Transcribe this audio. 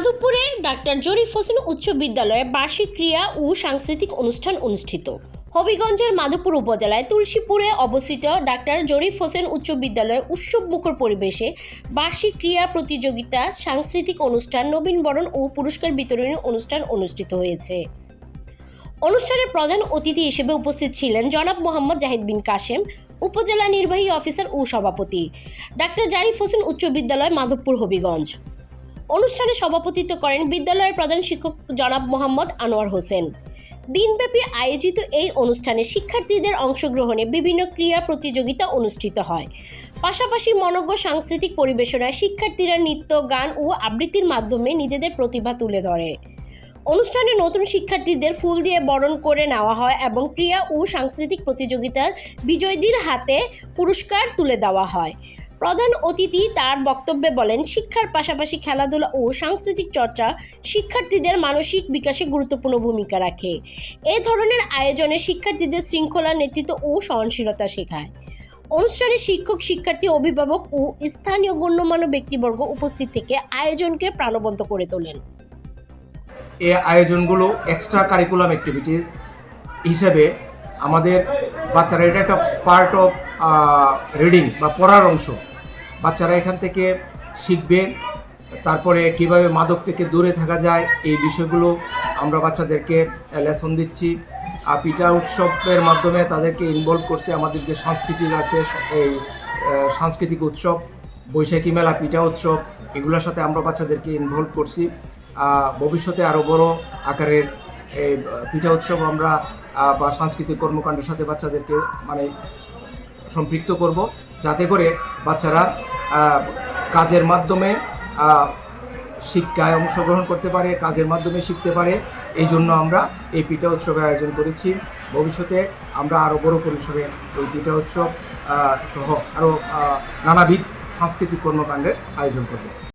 মাধবপুরের doctor জরিফ Hossain উচ্চ বিদ্যালয়ে বার্ষিক ক্রীড়া ও সাংস্কৃতিক অনুষ্ঠান অনুষ্ঠিত। হবিগঞ্জের মাধবপুর উপজেলায় তুলসীপুরে অবস্থিত ডাক্তার জরিফ হোসেন উচ্চ বিদ্যালয়ে উৎসব মুখর পরিবেশে বার্ষিক ক্রীড়া প্রতিযোগিতা, সাংস্কৃতিক অনুষ্ঠান নবীনবরণ ও পুরস্কার বিতরণী অনুষ্ঠান অনুষ্ঠিত হয়েছে। অনুষ্ঠানের প্রধান অতিথি হিসেবে উপস্থিত ছিলেন জনাব মোহাম্মদ জাহিদ বিন কাশেম, উপজেলা নির্বাহী অফিসার ও সভাপতি। ডাক্তার জারিফ হোসেন উচ্চ বিদ্যালয় মাধবপুর হবিগঞ্জ। অনুষ্ঠানে সভাপতিত্ব করেন বিদ্যালয়ের প্রধান শিক্ষক জনাব মোহাম্মদ আনোয়ার হোসেন। দিনব্যাপী আয়োজিত এই অনুষ্ঠানে শিক্ষার্থীদের অংশগ্রহণে বিভিন্ন ক্রীড়া প্রতিযোগিতা অনুষ্ঠিত হয়। পাশাপাশি মনজ্ঞ সাংস্কৃতিক পরিবেশনায় শিক্ষার্থীরা নৃত্য, গান ও আবৃত্তির মাধ্যমে নিজেদের প্রতিভা তুলে ধরে। অনুষ্ঠানে নতুন শিক্ষার্থীদের ফুল দিয়ে বরণ করে নেওয়া হয় এবং ক্রীড়া ও সাংস্কৃতিক প্রতিযোগিতার বিজয়ীদের হাতে পুরস্কার তুলে দেওয়া হয়। প্রধান অতিথি তার বক্তব্যে বলেন, শিক্ষার পাশাপাশি খেলাধুলা ও সাংস্কৃতিক চর্চা শিক্ষার্থীদের মানসিক বিকাশে গুরুত্বপূর্ণ ভূমিকা রাখে। এ ধরনের আয়োজনে শিক্ষার্থীদের শৃঙ্খলা, নেতৃত্ব ও সহনশীলতা শেখায়। অনুষ্ঠানে শিক্ষক, শিক্ষার্থী, অভিভাবক ও স্থানীয় গণ্যমান্য ব্যক্তিবর্গ উপস্থিত থেকে আয়োজনকে প্রাণবন্ত করে তোলেন। এই আয়োজনগুলো এক্সট্রা কারিকুলাম অ্যাক্টিভিটিস হিসেবে আমাদের বাচ্চারা এটা একটা পার্ট অফ রিডিং বা পড়ার অংশ। বাচ্চারা এখান থেকে শিখবে, তারপরে কীভাবে মাদক থেকে দূরে থাকা যায়, এই বিষয়গুলো আমরা বাচ্চাদেরকে লেসন দিচ্ছি। আর পিঠা উৎসবের মাধ্যমে তাদেরকে ইনভলভ করছে আমাদের যে সাংস্কৃতিক আছে, এই সাংস্কৃতিক উৎসব, বৈশাখী মেলা, পিঠা উৎসব, এগুলোর সাথে আমরা বাচ্চাদেরকে ইনভলভ করছি। ভবিষ্যতে আরও বড় আকারের এই পিঠা উৎসব আমরা বা সাংস্কৃতিক কর্মকাণ্ডের সাথে বাচ্চাদেরকে মানে সম্পৃক্ত করব। যাতে করে বাচ্চারা কাজের মাধ্যমে শিক্ষায় অংশগ্রহণ করতে পারে, কাজের মাধ্যমে শিখতে পারে। এই জন্য আমরা এই পিঠা উৎসবের আয়োজন করেছি। ভবিষ্যতে আমরা আরও বড় পরিসরে এই পিঠা উৎসব সহ আরও নানাবিধ সাংস্কৃতিক কর্মকাণ্ডের আয়োজন করব।